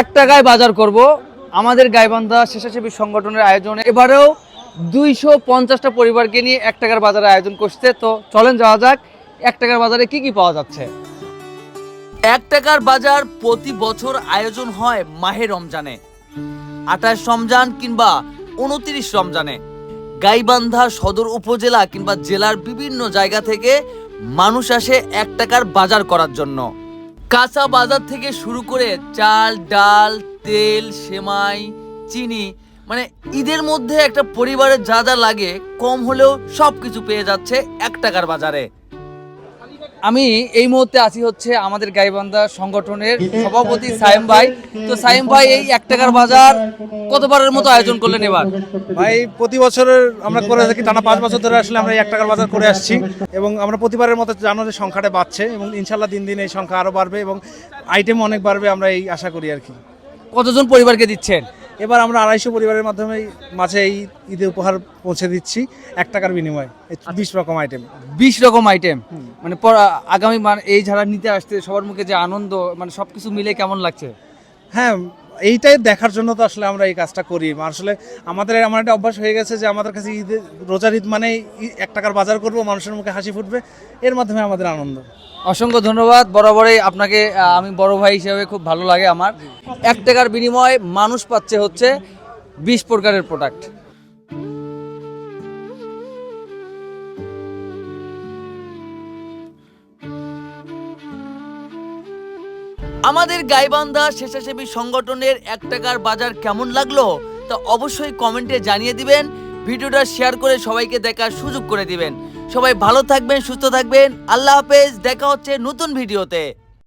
এক টাকায় বাজার করব। আমাদের গাইবান্ধা স্বেচ্ছাসেবী সংগঠনের আয়োজনে এবারেও দুইশো পঞ্চাশটা পরিবারকে নিয়ে এক টাকার বাজারে আয়োজন করছে। তো চলেন যাওয়া যাক, এক টাকার বাজারে কি কি পাওয়া যাচ্ছে? এক টাকার বাজার প্রতি বছর আয়োজন হয় মাহে রমজানে। আঠাশ রমজান কিংবা উনত্রিশ রমজানে। গাইবান্ধা সদর উপজেলা কিংবা জেলার বিভিন্ন জায়গা থেকে মানুষ আসে এক টাকার বাজার করার জন্য। কাঁচা বাজার থেকে শুরু করে চাল, ডাল, তেল, সেমাই, চিনি মানে ঈদের মধ্যে একটা পরিবারের যা যা লাগে, কম হলেও সব কিছু পেয়ে যাচ্ছে এক টাকার বাজারে। আমি এই মুহূর্তে আছি হচ্ছে আমাদের গাইবান্ধা সংগঠনের সভাপতি সাইম ভাই। তো সাইম ভাই এই এক টাকার বাজার কতবারের মতো আয়োজন করলেন এবার? ভাই প্রতি বছরের আমরা করে থাকি টানা পাঁচ বছর ধরে আসলে আমরা এক টাকার বাজার করে আসছি এবং আমরা প্রতিবারের মতো জানো যে সংখ্যাটা বাড়ছে এবং ইনশাল্লাহ দিন দিন এই সংখ্যা আরও বাড়বে এবং আইটেম অনেক বাড়বে আমরা এই আশা করি আর কি। কতজন পরিবারকে দিচ্ছেন? এবার আমরা আড়াইশো পরিবারের মাধ্যমে মাঝে এই ঈদে উপহার পৌঁছে দিচ্ছি এক টাকার বিনিময়ে। বিশ রকম আইটেম বিশ রকম আইটেম মানে আগামী মানে এই যারা নিতে আসতে সবার মুখে যে আনন্দ মানে সব কিছু মিলে কেমন লাগছে? হ্যাঁ এইটাই দেখার জন্য তো আসলে আমরা এই কাজটা করি। আসলে আমাদের আমার একটা অভ্যাস হয়ে গেছে যে আমাদের কাছে ঈদ, রোজার ঈদ মানে এক টাকার বাজার করব, মানুষের মুখে হাসি ফুটবে। এর মাধ্যমে আমাদের আনন্দ। অসংখ্য ধন্যবাদ। বরাবরই আপনাকে আমি বড় ভাই হিসেবে খুব ভালো লাগে আমার। এক টাকার বিনিময়ে মানুষ পাচ্ছে হচ্ছে বিশ প্রকারের প্রোডাক্ট আমাদের গাইবান্ধা স্বেচ্ছাসেবী সংগঠনের এক টাকার বাজার কেমন লাগল তা অবশ্যই কমেন্টে জানিয়ে দিবেন, ভিডিওটা শেয়ার করে সবাইকে দেখার সুযোগ করে দিবেন। সবাই ভালো থাকবেন, সুস্থ থাকবেন, আল্লাহ হাফেজ, দেখা হচ্ছে নতুন ভিডিওতে।